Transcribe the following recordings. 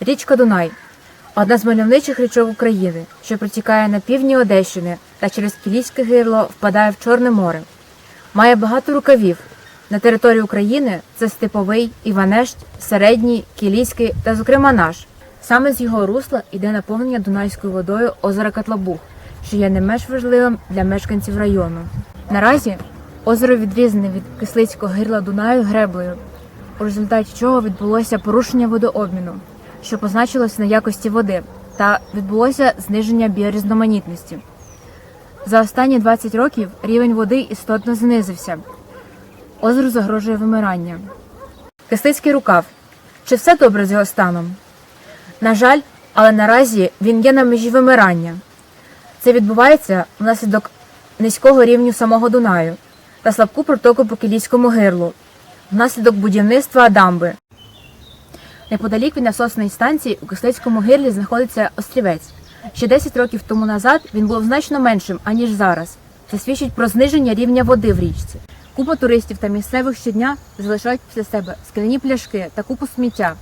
Річка Дунай одна з мальовничих річок України, що протікає на півдні Одещини та через Кілійське гирло впадає в Чорне море. Має багато рукавів. На території України це Степовий, Іванешт, Середній, Кілійський та, зокрема, наш. Саме з його русла йде наповнення Дунайською водою озера Катлабух, що є не менш важливим для мешканців району. Наразі озеро відрізане від кислицького гирла Дунаю греблею, у результаті чого відбулося порушення водообміну, що позначилося на якості води, та відбулося зниження біорізноманітності. За останні 20 років рівень води істотно знизився. Озеру загрожує вимирання. Кислицький рукав. Чи все добре з його станом? На жаль, але наразі він є на межі вимирання. Це відбувається внаслідок низького рівню самого Дунаю та слабку протоку по Кілійському гирлу, внаслідок будівництва дамби. Неподалік від насосної станції у Кислицькому гирлі знаходиться острівець. Ще 10 років тому назад він був значно меншим, аніж зараз. Це свідчить про зниження рівня води в річці. Купа туристів та місцевих щодня залишають після себе скляні пляшки та купу сміття,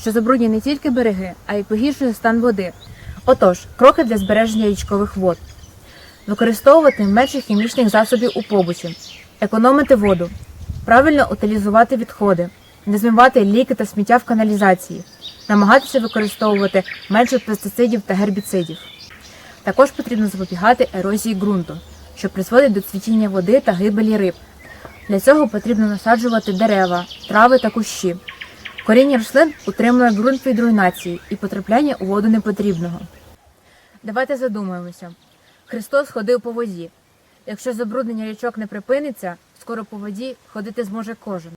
що забруднює не тільки береги, а й погіршує стан води. Отож, кроки для збереження річкових вод. Використовувати менше хімічних засобів у побуті, економити воду, правильно утилізувати відходи, не змивати ліки та сміття в каналізації, намагатися використовувати менше пестицидів та гербіцидів. Також потрібно запобігати ерозії ґрунту, що призводить до цвітіння води та гибелі риб. Для цього потрібно насаджувати дерева, трави та кущі. Коріння рослин утримує ґрунт від руйнації і потрапляння у воду непотрібного. Давайте задумаємося. Христос ходив по воді. Якщо забруднення річок не припиниться, скоро по воді ходити зможе кожен.